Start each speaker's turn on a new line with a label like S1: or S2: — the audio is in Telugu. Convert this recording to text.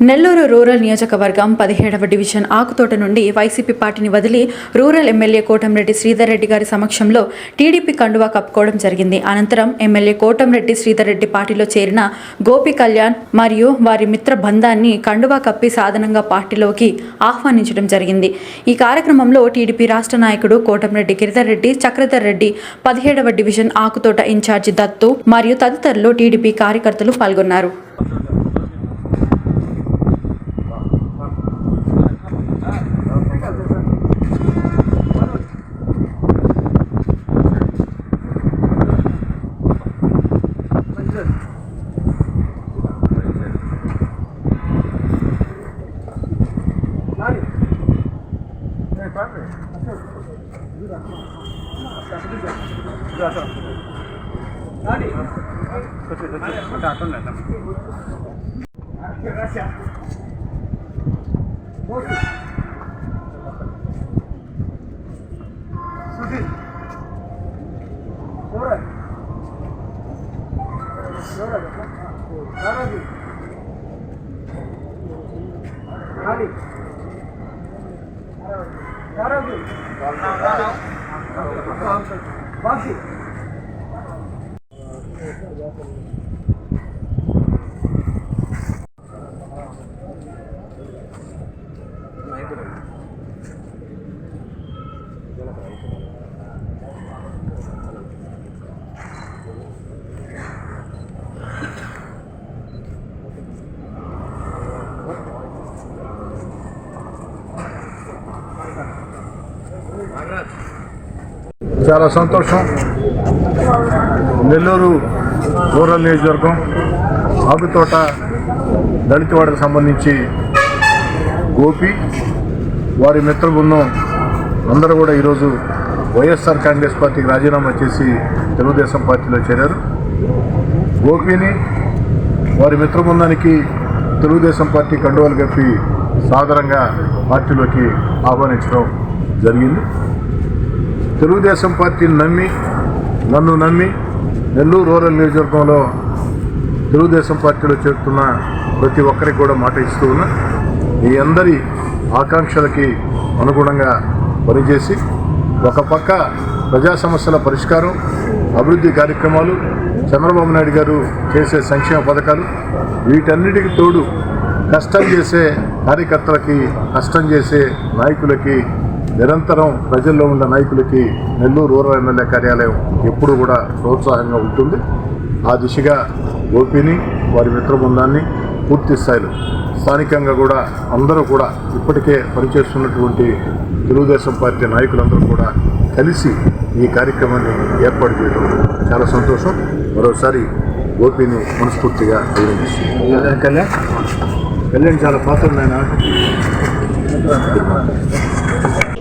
S1: నెల్లూరు రూరల్ నియోజకవర్గం పదిహేడవ డివిజన్ ఆకుతోట నుండి వైసీపీ పార్టీని వదిలి రూరల్ ఎమ్మెల్యే కోటంరెడ్డి శ్రీధర్ రెడ్డి గారి సమక్షంలో టీడీపీ కండువా కప్పుకోవడం జరిగింది. అనంతరం ఎమ్మెల్యే కోటంరెడ్డి శ్రీధర్ రెడ్డి పార్టీలో చేరిన గోపి కళ్యాణ్ మరియు వారి మిత్ర బంధాన్ని కండువా కప్పి సాధనంగా పార్టీలోకి ఆహ్వానించడం జరిగింది. ఈ కార్యక్రమంలో టీడీపీ రాష్ట్ర నాయకుడు కోటంరెడ్డి గిరిధర్ రెడ్డి చక్రధర్ రెడ్డి పదిహేడవ డివిజన్ ఆకుతోట ఇన్ఛార్జి దత్తు మరియు తదితరులు టీడీపీ కార్యకర్తలు పాల్గొన్నారు. Allez.
S2: बाकी చాలా సంతోషం. నెల్లూరు రూరల్ నియోజకవర్గం ఆకుతోట దళితవాడకు సంబంధించి గోపి వారి మిత్ర బృందం అందరూ కూడా ఈరోజు వైఎస్ఆర్ కాంగ్రెస్ పార్టీకి రాజీనామా చేసి తెలుగుదేశం పార్టీలో చేరారు. గోపిని వారి మిత్ర బృందానికి తెలుగుదేశం పార్టీ కండువాలు కప్పి సాదరంగా పార్టీలోకి ఆహ్వానించడం జరిగింది. తెలుగుదేశం పార్టీని నమ్మి నన్ను నమ్మి నెల్లూరు రూరల్ నియోజకవర్గంలో తెలుగుదేశం పార్టీలో చేరుతున్న ప్రతి ఒక్కరికి కూడా మాట ఇస్తూ ఉన్నా మీ అందరి ఆకాంక్షలకి అనుగుణంగా పనిచేసి ఒక పక్క ప్రజా సమస్యల పరిష్కారం అభివృద్ధి కార్యక్రమాలు చంద్రబాబు నాయుడు గారు చేసే సంక్షేమ పథకాలు వీటన్నిటికి తోడు కష్టం చేసే కార్యకర్తలకి కష్టం చేసే నాయకులకి నిరంతరం ప్రజల్లో ఉన్న నాయకులకి నెల్లూరు రూరల్ ఎమ్మెల్యే కార్యాలయం ఎప్పుడు కూడా ప్రోత్సాహంగా ఉంటుంది. ఆ దిశగా గోపిని వారి మిత్ర బృందాన్ని పూర్తి స్థాయిలో స్థానికంగా కూడా అందరూ కూడా ఇప్పటికే పనిచేస్తున్నటువంటి తెలుగుదేశం పార్టీ నాయకులందరూ కూడా కలిసి ఈ కార్యక్రమాన్ని ఏర్పాటు చేయడం చాలా సంతోషం. మరోసారి గోపిని మనస్ఫూర్తిగా అభినందిస్తుంది కళ్యాణ్ కళ్యాణ్ చాలా పాత్ర